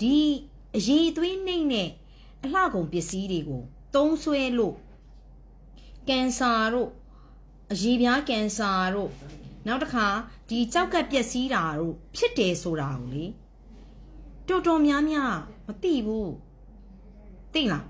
ဒီအရေးသွေးနှိမ့်နဲ့အလှကုန်ပစ္စည်းတွေကိုသုံးဆွဲလို့ကင်ဆာတို့အရေးပြားကင်ဆာတို့နောက်တစ်ခါဒီကြောက်ကပ်ပျက်စီးတာတို့ဖြစ်တယ်ဆိုတာကိုလေတော်တော်များများမသိဘူးသိလား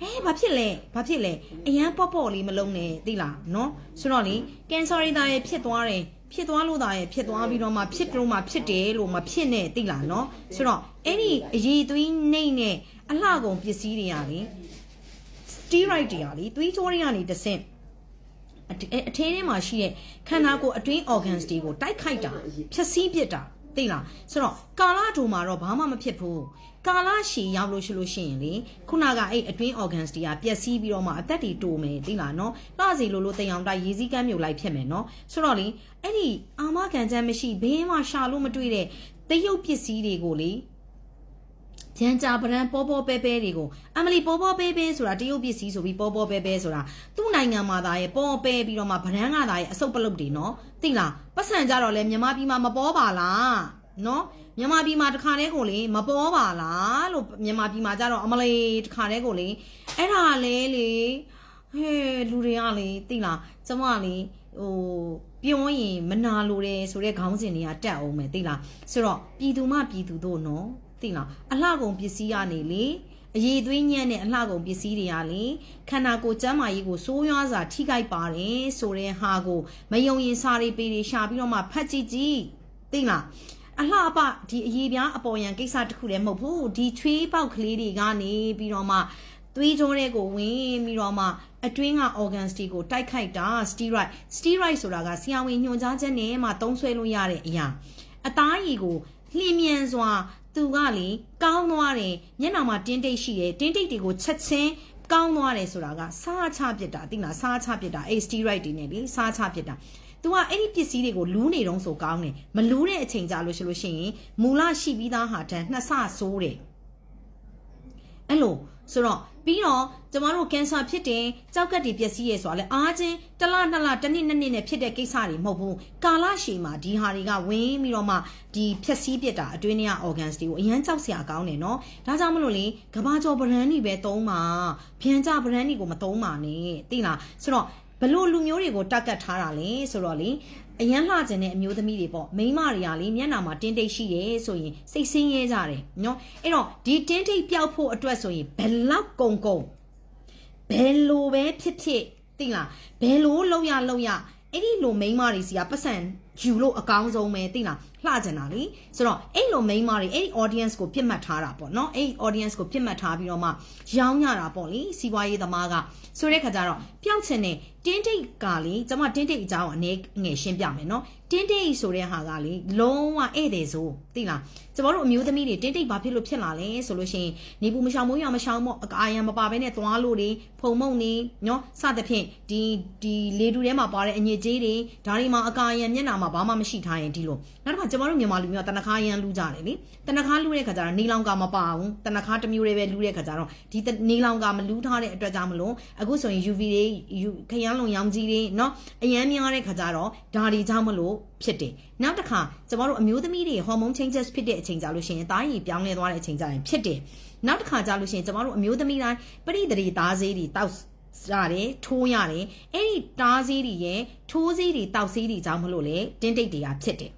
အဲဘာဖြစ်လဲဘာဖြစ်လဲအရန်ပေါ့ပေါ့လေးမလုံးနဲ့သိလားနော်ဆိုတော့လေကင်ဆာရီတာရဲ့ဖြစ်သွားတယ် ဖြစ်သွားလို့တာရဲ့ဖြစ်သွားပြီးတော့မှဖြစ်တော့မှဖြစ်တယ်လို့မဖြစ်နဲ့သိလားနော်ဆိုတော့အဲ့ဒီအရေးသွေးနှိမ့်နဲ့အလှကုန်ပစ္စည်းတွေရာလေ steroid တွေရာလေသွေးကြောတွေကနေတဆင့်အထအထဲထဲမှာရှိတဲ့ခန္ဓာကိုယ်အတွင်း organs တွေကိုတိုက်ခိုက်တာဖြည့်ဆည်းပစ်တာ သိလားဆိုတော့ကာလတူမှာတော့ဘာမှမဖြစ်ဘူးကာလရှည်ရောက်လို့ရှိလို့ရှိရင်လေခုနကအဲ့အတွင်း organs တွေကပျက်စီးပြီးတော့မှအသက်တွေတိုးမယ်သိလားနော်လှစီလိုလိုတိမ်အောင်တိုက်ရေးစည်းကမ်းမြုပ်လိုက်ဖြစ်မယ်နော်ဆိုတော့လေအဲ့ဒီအာမခံချက်မရှိဘေးမှာရှာလို့မတွေ့တဲ့တရုတ်ပစ္စည်းတွေကိုလေ ရန်ကြာပရန်ပေါ်ပေါ်ပဲပဲတွေကိုအမလီပေါ်ပေါ်ပဲပဲဆိုတာတရုတ်ပစ္စည်းဆိုပြီးပေါ်ပေါ်ပဲပဲဆိုတာသူ့နိုင်ငံမှာသားရဲ့ပေါ်ပဲပြီးတော့မှဗရန်ကသားရဲ့အစုပ်ပလုတ်တွေနော်သိလားပတ်စံကြတော့လေမြန်မာပြည်မှာမပေါ်ပါလားနော်မြန်မာပြည်မှာတခါတည်းကိုလေမပေါ်ပါလားလို့မြန်မာပြည်မှာကြတော့အမလီတခါတည်းကိုလေအဲ့ဒါလဲလေဟဲ့လူတွေကလေသိလားကျမလေဟိုပြောရင်မနာလိုတယ်ဆိုတဲ့ခေါင်းစဉ်တွေကတက်အောင်မယ်သိလားဆိုတော့ပြည်သူမှပြည်သူတို့နော် သိလားအလှကုန်ပစ္စည်းကနေလေအရေးသွေးညံ့တဲ့အလှကုန်ပစ္စည်းတွေကလေခန္ဓာကိုယ်ကျန်းမာရေးကိုစိုးရွားစွာထိခိုက်ပါတယ်ဆိုတဲ့ဟာကိုမယုံရင်စာရီပေတွေရှာပြီးတော့မှဖတ်ကြည့်ကြည့်သိလားအလှအပဒီအရေးပြားအပေါ်ယံကိစ္စတစ်ခုလည်းမဟုတ်ဘူးဒီချွေးပေါက်ကလေးတွေကနေပြီးတော့မှသွေးကြောတွေကိုဝင်ပြီးတော့မှအတွင်းက organs တွေကိုတိုက်ခိုက်တာ steroid steroid ဆိုတာကဆရာဝန်ညွှန်ကြားချက်နဲ့မှသုံးဆွဲလို့ရတဲ့အရာအသားရည်ကိုလျင်မြန်စွာ သူကလေကောင်းသွားတယ်မျက်နှာမှာတင်းတိတ်ရှိတယ်တင်းတိတ်တွေကိုချက်ချင်းကောင်းသွားတယ်ဆိုတာကစားချပစ်တာသိလားစားချပစ်တာအဲ့ steroid တွေနဲ့လေစားချပစ်တာ။ तू ကအဲ့ဒီပစ္စည်းတွေကိုလူးနေတော့ဆိုကောင်းတယ်မလူးတဲ့အချိန်ကြာလို့ရှိလို့ရှိရင်မူလရှိပြီးသားဟာတန်းနှစ်ဆဆိုးတယ်။ အဲ့လိုဆိုတော့ပြီးတော့ကျမတို့ကင်ဆာဖြစ်တယ်ကြောက်ကက်တွေပျက်စီးရဲဆိုတာလဲအားချင်းတစ်လနှစ်လတစ်နှစ်နှစ်နှစ်နဲ့ဖြစ်တဲ့ကိစ္စတွေမဟုတ်ဘူးကာလရှည်မှာဒီဟာတွေကဝင်းပြီးတော့မှဒီဖြက်စီးပစ်တာအတွင်းထဲက organs တွေကိုအရန်ကြောက်စရာကောင်းတယ်နော်ဒါကြောင့်မလို့လေကဘာကျော်ဗရန်တွေပဲသုံးပါဖျံကြဗရန်တွေကိုမသုံးပါနဲ့သိလားဆိုတော့ဘလို့လူမျိုးတွေကိုတက်ကတ်ထားတာလဲဆိုတော့လေ အရန်လှကျင်တဲ့အမျိုးသမီးတွေပေါ့မိန်းမတွေကလေမျက်နှာမှာတင်းတိတ်ရှိတယ်ဆိုရင်စိတ်ဆင်းရဲကြတယ်နော်အဲ့တော့ဒီတင်းတိတ်ပျောက်ဖို့အတွက်ဆိုရင်ဘယ်လောက်ကုံကုံဘယ်လိုပဲဖြစ်ဖြစ်သိလားဘယ်လိုလောက်ရလောက်ရအဲ့ဒီလိုမိန်းမတွေစီကပတ်စံယူလို့အကောင်းဆုံးပဲသိလား လှကျင်တာလေဆိုတော့အဲ့လိုမိန်းမတွေအဲ့ဒီ audience ကိုပြစ်မှတ်ထားတာပေါ့နော်အဲ့ဒီ audience ကိုပြစ်မှတ်ထားပြီးတော့မှရောင်းရတာပေါ့လေစီးပွားရေးသမားကဆိုတဲ့ခါကျတော့ပျောက်ချင်တဲ့တင်းတိတ်ကလေကျွန်မတင်းတိတ်အကြောင်းအနေငယ်ရှင်းပြမယ်နော်တင်းတိတ်ဆိုတဲ့ဟာကလေလုံးဝဧည့်သည်ဆိုသိလားကျွန်တော်တို့အမျိုးသမီးတွေတင်းတိတ်ဘာဖြစ်လို့ဖြစ်လာလဲဆိုလို့ရှိရင်နေပူမရှောင်မိုးရမရှောင်မို့အကာရံမပါဘဲနဲ့သွားလို့တွေဖုံမုံနေနော်စသဖြင့်ဒီဒီလေတူထဲမှာပါတဲ့အညစ်အကြေးတွေဒါတွေမှာအကာရံမျက်နှာမှာဘာမှမရှိထားရင်ဒီလိုနောက်တစ်ခါကျွန်တော်တို့မြန်မာလူမျိုးကတနခါရန်လူကြတယ်လေတနခါလူတဲ့ခါကျတော့နေလောင်ကမပါဘူးတနခါတစ်မျိုးတွေပဲလူတဲ့ခါကျတော့ဒီနေလောင်ကမလူထားတဲ့အတွက်ကြောင့်မလို့အခုဆိုရင် UV တွေခရမ်းလုံရောင်ကြီးတွေเนาะအရန်များတဲ့ခါကျတော့ဒါတွေကြောင့်မလို့ဖြစ်တယ်နောက်တစ်ခါကျမတို့အမျိုးသမီးတွေဟော်မုန်း changes ဖြစ်တဲ့အချိန်ကြလို့ရှိရင်သားရည်ပြောင်းလဲသွားတဲ့အချိန်ကြရင်ဖြစ်တယ်နောက်တစ်ခါကြလို့ရှိရင်ကျမတို့အမျိုးသမီးတိုင်းပရိသေတွေသားစေးတွေတောက်ရတယ်ထိုးရတယ်အဲ့ဒီတားစေးတွေရဲ့ထိုးစေးတွေတောက်စေးတွေကြောင့်မလို့လေတင်းတိတ်တွေကဖြစ်တယ်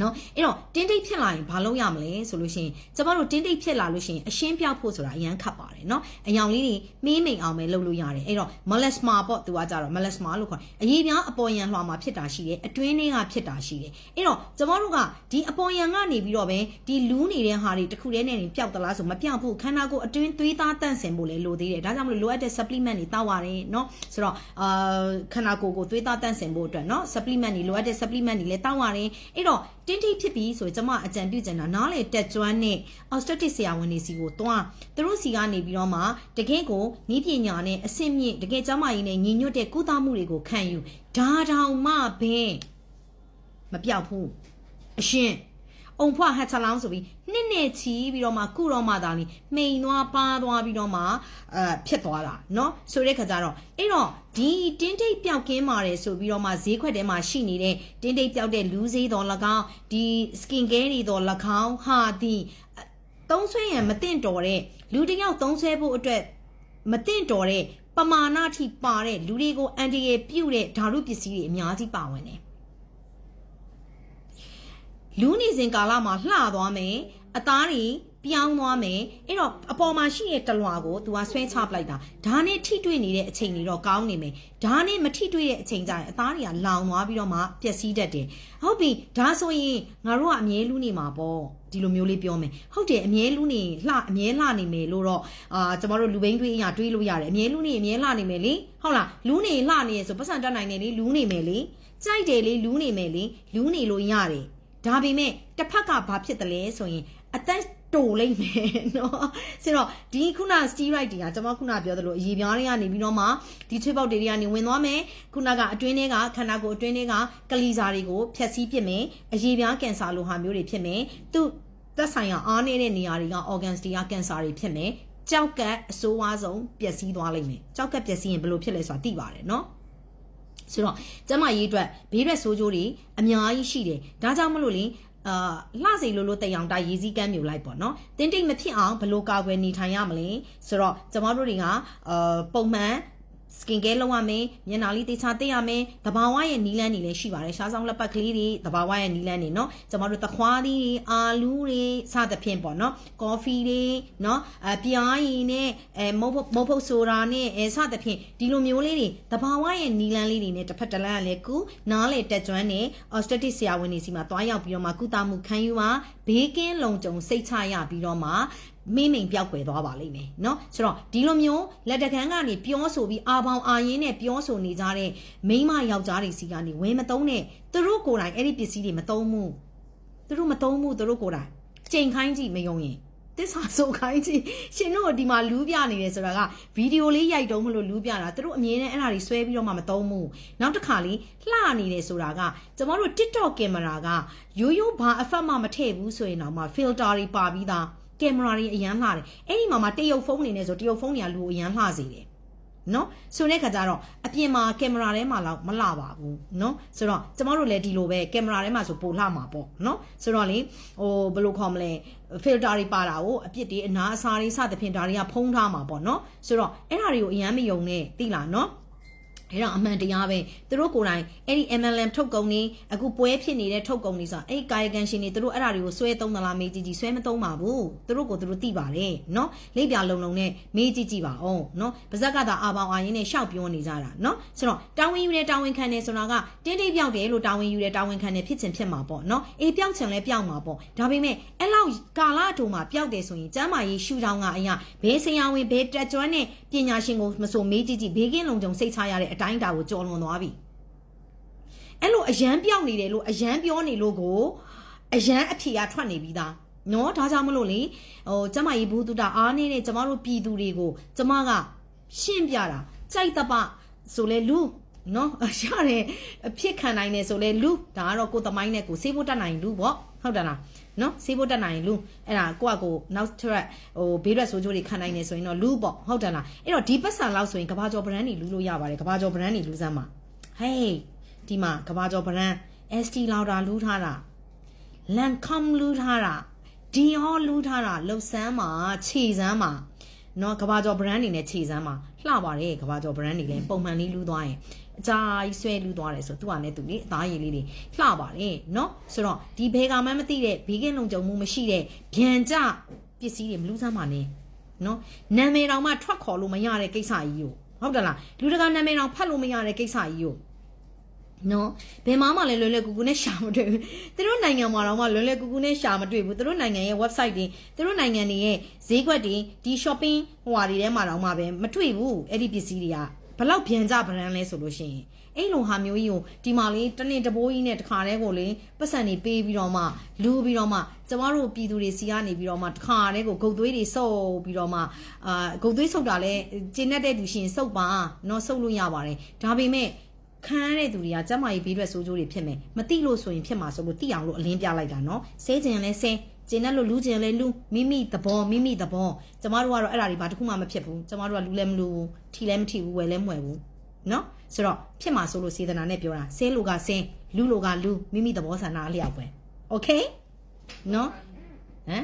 နော်အဲ့တော့တင်းတိတ်ဖြစ်လာရင်ဘာလုပ်ရမလဲဆိုလို့ရှိရင်ကျမတို့တင်းတိတ်ဖြစ်လာလို့ရှိရင်အရှင်းပြောက်ဖို့ဆိုတာအရန်ခတ်ပါတယ်နော်အယောင်လေးတွေမင်းမိန်အောင်ပဲလုပ်လို့ရတယ်အဲ့တော့ melasma ပေါ့သူကကြတော့ melasma လို့ခေါ်အရေးပြားအပေါ်ယံလွှာမှာဖြစ်တာရှိတယ်အတွင်းတွေကဖြစ်တာရှိတယ်အဲ့တော့ကျမတို့ကဒီအပေါ်ယံကနေပြီးတော့ပဲဒီလူးနေတဲ့ဟာတွေတစ်ခုတည်းနဲ့နေပျောက်သလားဆိုမပျောက်ဘူးခန္ဓာကိုယ်အတွင်းသွေးသားတန့်စင်ဖို့လည်းလိုသေးတယ်ဒါကြောင့်မလို့လိုအပ်တဲ့ supplement တွေတောက်ရတယ်နော်ဆိုတော့အာခန္ဓာကိုယ်ကိုသွေးသားတန့်စင်ဖို့အတွက်နော် supplement တွေလိုအပ်တဲ့ supplement တွေလည်းတောက်ရတယ်အဲ့တော့တင်းတိတ်ဖြစ်ပြီးဆိုရင်ကျမအကြံပြုချင်တာနားလေတက်ကျွမ်းနဲ့ obstetric ဆရာဝန်တွေစီကိုတွားသူတို့စီကနေပြီးတော့မှတကယ့်ကိုဤပညာနဲ့အဆင့်မြင့်တကယ်ကျမကြီးနဲ့ညီညွတ်တဲ့ကုသမှုတွေကိုခံယူဒါတောင်မှဘဲမပြောက်ဘူးအရှင်အုံဖွားဟတ်ချလောင်းဆိုပြီး နှစ်နဲ့ချီပြီးတော့မှကုတော့မှသာလီမိန်သွားပါသွားပြီးတော့မှအဲဖြစ်သွားတာเนาะဆိုတဲ့ခါကျတော့အဲ့တော့ဒီတင်းတိတ်ပျောက်ကင်းပါတယ်ဆိုပြီးတော့မှဈေးခွက်ထဲမှာရှိနေတဲ့တင်းတိတ်ပျောက်တဲ့လူးဈေးတော်၎င်းဒီ skin care တွေတော်၎င်းဟာဒီ သုံးဆွဲရန်မသင့်တော်တဲ့လူတစ်ယောက်သုံးဆွဲဖို့အတွက်မသင့်တော်တဲ့ပမာဏထိပါတဲ့လူတွေကိုအန်တီရဲ့ပြုတ်တဲ့ဓာတုပစ္စည်းတွေအများကြီးပါဝင်တယ်လူနေစဉ်ကာလမှာလှသွားမယ် အသားတွေပြောင်းသွားမယ်အဲ့တော့အပေါ်မှာရှိတဲ့တလွာကို तू ကဆွဲချပလိုက်တာဒါနဲ့ထိတွေ့နေတဲ့အချိန်တွေတော့ကောင်းနေမယ်ဒါနဲ့မထိတွေ့တဲ့အချိန်ကျရင်အသားတွေကလောင်သွားပြီးတော့မှပျက်စီးတတ်တယ်ဟုတ်ပြီဒါဆိုရင်ငါတို့ကအမြဲလူနေမှာပေါ့ဒီလိုမျိုးလေးပြောမယ်ဟုတ်တယ်အမြဲလူနေလှအမြဲလှနေမယ်လို့တော့အာကျမတို့လူဘိန်းတွေးအရာတွေးလို့ရတယ်အမြဲလူနေအမြဲလှနေမယ်လေဟုတ်လားလူနေလှနေရဆိုပတ်စံတက်နိုင်တယ်လေလူနေမယ်လေကြိုက်တယ်လေလူနေမယ်လေလူနေလို့ရတယ်ဒါပေမဲ့တစ်ဖက်ကဘာဖြစ်တယ်လဲဆိုရင် အသက်တိုလိမ့်မယ်နော်ဆိုတော့ဒီခုန steroid တွေကကျွန်မခုနပြောသလိုအရေးပြားတွေကနေပြီးတော့မှဒီချွေးပေါက်တွေတွေကနေဝင်သွားမယ်ခုနကအတွင်းထဲကခန္ဓာကိုယ်အတွင်းထဲကကလီစာတွေကိုဖျက်ဆီးပစ်မယ်အရေးပြားကင်ဆာလိုဟာမျိုးတွေဖြစ်မယ်သူသက်ဆိုင်ရာအားနေတဲ့နေရာတွေက organs တွေကကင်ဆာတွေဖြစ်မယ်ကြောက်ကပ်အဆိုးဝါးဆုံးပျက်စီးသွားလိမ့်မယ်ကြောက်ကပ်ပျက်စီးရင်ဘယ်လိုဖြစ်လဲဆိုတာသိပါတယ်နော်ဆိုတော့ကျမရေးအတွက်ဘေးရက်ဆိုးကျိုးတွေအများကြီးရှိတယ်ဒါကြောင့်မလို့လေ အာလှစီလိုလိုတက်အောင်တာရေးစည်းကမ်းမျိုးလိုက်ပေါ့နော်တင်းတိတ်မဖြစ်အောင်ဘယ်လိုကာကွယ်နေထိုင်ရမလဲဆိုတော့ကျမတို့တွေကအာပုံမှန် skin care လုပ်ရမယ်မျက်နှာလေးတေချာတက်ရမယ်တဘာဝရဲ့နီးလန်းတွေလည်းရှိပါတယ်ရှားဆောင်လက်ပတ်ကလေးတွေတဘာဝရဲ့နီးလန်းတွေเนาะကျမတို့သခွားသီးတွေအာလူးတွေစသဖြင့်ပေါ့เนาะကော်ဖီတွေเนาะအပြားရည်နဲ့အဲမုတ်မုတ်ဖုတ်ဆိုတာနဲ့အဲစသဖြင့်ဒီလိုမျိုးလေးတွေတဘာဝရဲ့နီးလန်းလေးတွေနဲ့တစ်ဖက်တစ်လမ်းကလည်းကုနားလေတက်ကျွမ်းနဲ့ obstetric ဆရာဝန်တွေစီမှာတွားရောက်ပြီးတော့မှကုသမှုခံယူပါဘေးကင်းလုံခြုံစိတ်ချရပြီးတော့မှ မိမိန်ပြောက်ွယ်သွားပါလိမ့်မယ်เนาะဆိုတော့ဒီလိုမျိုးလက်တကန်းကနေပြောဆိုပြီးအာပေါင်အာရင်းနဲ့ပြောဆိုနေကြတဲ့မိန်းမယောက်ျားတွေစီကနေဝယ်မသုံးတဲ့သူတို့ကိုယ်တိုင်အဲ့ဒီပစ္စည်းတွေမသုံးဘူးသူတို့မသုံးဘူးသူတို့ကိုယ်တိုင်ချိန်ခိုင်းကြည့်မယုံရင်တစ္ဆာဆိုခိုင်းကြည့်ရှင်တို့ဒီမှာလူးပြနေတယ်ဆိုတာကဗီဒီယိုလေးရိုက်တုံးမလို့လူးပြတာသူတို့အမြင်နဲ့အဲ့ဒါတွေဆွဲပြီးတော့မှမသုံးဘူးနောက်တစ်ခါလေးလှနေတယ်ဆိုတာကကျမတို့ TikTok ကင်မရာကရိုးရိုးဘာအဖက်မှမထည့်ဘူးဆိုရင်တော့မှ filter တွေပါပြီးသား ကင်မရာတွေအရန်လှတယ်အဲ့ဒီမှာမှတရုတ်ဖုန်းနေနေဆိုတရုတ်ဖုန်းတွေကလူကိုအရန်လှစေတယ်နော်ဆိုတဲ့ခါကျတော့အပြင်မှာကင်မရာထဲမှာတော့မလှပါဘူးနော်ဆိုတော့ကျမတို့လည်းဒီလိုပဲကင်မရာထဲမှာဆိုပိုလှမှာပေါ့နော်ဆိုတော့လေဟိုဘယ်လိုခေါ်မလဲ filter တွေပါတာကိုအပြစ်တွေအနာအစားတွေစသဖြင့်ဒါတွေကဖုံးထားမှာပေါ့နော်ဆိုတော့အဲ့ဒါတွေကိုအရန်မယုံနဲ့သိလားနော် အဲ့တော့အမှန်တရားပဲသူတို့ကိုယ်တိုင်အဲ့ဒီ MLM ထုတ်ကုန်နေအခုပွဲဖြစ်နေတဲ့ထုတ်ကုန်နေဆိုအဲ့ဒီကာယကံရှင်တွေသူတို့အဲ့ဒါတွေကိုဆွဲသုံးသလားမေးကြည့်ကြည့်ဆွဲမသုံးပါဘူးသူတို့ကိုသူတို့သိပါတယ်နော်လိပ်ပြလုံလုံနဲ့မေးကြည့်ကြည့်ပါအောင်နော်ပါဇက်ကသာအာပေါင်အာရင်းနဲ့ရှောက်ပြောနေကြတာနော်ဆိုတော့တာဝန်ယူတဲ့တာဝန်ခံနေဆိုတာကတင်းတိတ်ပြောက်တယ်လို့တာဝန်ယူတဲ့တာဝန်ခံနေဖြစ်ချင်ဖြစ်မှာပေါ့နော်အေးပြောက်ချင်လဲပြောက်မှာပေါ့ဒါပေမဲ့အဲ့လောက်ကာလအတူမှာပြောက်တယ်ဆိုရင်ကျမ်းမာရေးရှူတောင်းကအရာဘေးဆရာဝန်ဘေးတက်ကျွမ်းတဲ့ပညာရှင်ကိုမဆိုမေးကြည့်ကြည့်ဘေးကင်းလုံခြုံစိတ်ချရတဲ့အတိုင်းအတာကိုကြော်လွန်သွားပြီအဲ့လိုအရန်ပြောက်နေတယ်လို့အရန်ပြောနေလို့ကိုအရန်အဖြေကထွက်နေပြီးသားနော်ဒါကြောင့်မလို့လေဟိုကျမကြီးဘူးတုတာအားနေတဲ့ကျမတို့ပြည်သူတွေကိုကျမကရှင်းပြတာကြိုက်တပဆိုလဲလူ နော်ရတယ်အဖြစ်ခံနိုင်တယ်ဆိုလဲလူဒါကတော့ကိုယ်သမိုင်းနဲ့ကိုစေးဖို့တတ်နိုင်လူပေါ့ဟုတ်တယ်လားနော်စေးဖို့တတ်နိုင်လူအဲ့ဒါကိုကကိုနောက်ထပ်ဟိုဘေးရက်ဆိုးချိုးတွေခံနိုင်နေဆိုရင်တော့လူပေါ့ဟုတ်တယ်လားအဲ့တော့ဒီပတ်စံလောက်ဆိုရင်ကဘာကျော် brand တွေလူလို့ရပါတယ်ကဘာကျော် brand တွေလူစမ်းပါဟေးဒီမှာကဘာကျော် brand ST Lauder လူထားတာ Lancome လူထားတာ Dior လူထားတာလှုပ်ဆန်းမှာခြေစမ်းမှာနော်ကဘာကျော် brand တွေနဲ့ခြေစမ်းမှာလှပါတယ်ကဘာကျော် brand တွေလည်းပုံမှန်လေးလူသွားရင် အကြာကြီးဆွဲလူသွားတယ်ဆိုသူကလည်းသူလေအသားရည်လေးတွေလှပါတယ်เนาะဆိုတော့ဒီဘေကာမှန်းမသိတဲ့ဘေးကင်းလုံခြုံမှုမရှိတဲ့ဗျံကြပစ္စည်းတွေမလူးစမ်းပါနဲ့เนาะနာမည်တော်မှထွက်ခေါ်လို့မရတဲ့ကိစ္စကြီးကိုဟုတ်တယ်လားလူတကာနာမည်တော်ဖတ်လို့မရတဲ့ကိစ္စကြီးကိုနော်ဘယ်မှမှလည်းလွယ်လွယ်ကူကူနဲ့ရှာမတွေ့ဘူးသူတို့နိုင်ငံမှာတော့မှလွယ်လွယ်ကူကူနဲ့ရှာမတွေ့ဘူးသူတို့နိုင်ငံရဲ့ website တွေသူတို့နိုင်ငံတွေရဲ့ဈေးကွက်တွေဒီ shopping ဟိုဟာတွေထဲမှာတော့မှပဲမတွေ့ဘူးအဲ့ဒီပစ္စည်းတွေက ဘလောက်ပြန်ကြပရန်လဲဆိုလို့ရှိရင်အဲ့လိုဟာမျိုးကြီးကိုဒီမှာလေးတနင်တဘိုးကြီးနဲ့တခါတည်းကိုလေပတ်စံတွေပေးပြီးတော့မှလူပြီးတော့မှကျမတို့ပြည်သူတွေစီကနေပြီးတော့မှတခါတည်းကိုဂုတ်သွေးတွေဆုပ်ပြီးတော့မှအာဂုတ်သွေးဆုပ်တာလဲကျင်းတဲ့လူရှင်ဆုပ်ပါနော်ဆုပ်လို့ရပါတယ်ဒါပေမဲ့ခံရတဲ့သူတွေကကျမကြီးဘေးဘက်ဆိုးကျိုးတွေဖြစ်မယ်မသိလို့ဆိုရင်ဖြစ်မှာဆိုလို့သိအောင်လို့အလင်းပြလိုက်တာနော်ဆဲကျင်လဲဆဲ ကျင်တဲ့လို့လူကျင်လဲလူမိမိသဘောမိမိသဘောကျမတို့ကတော့အဲ့ဒါတွေဘာတစ်ခုမှမဖြစ်ဘူးကျမတို့ကလူလည်းမလူဘူးထီလည်းမထီဘူးဝယ်လည်းမဝယ်ဘူးเนาะဆိုတော့ဖြစ်မှာဆိုလို့စေတနာနဲ့ပြောတာဆဲလူကဆင်းလူလူကလူမိမိသဘောဆန္ဒအလျောက်ပဲโอเคเนาะဟမ်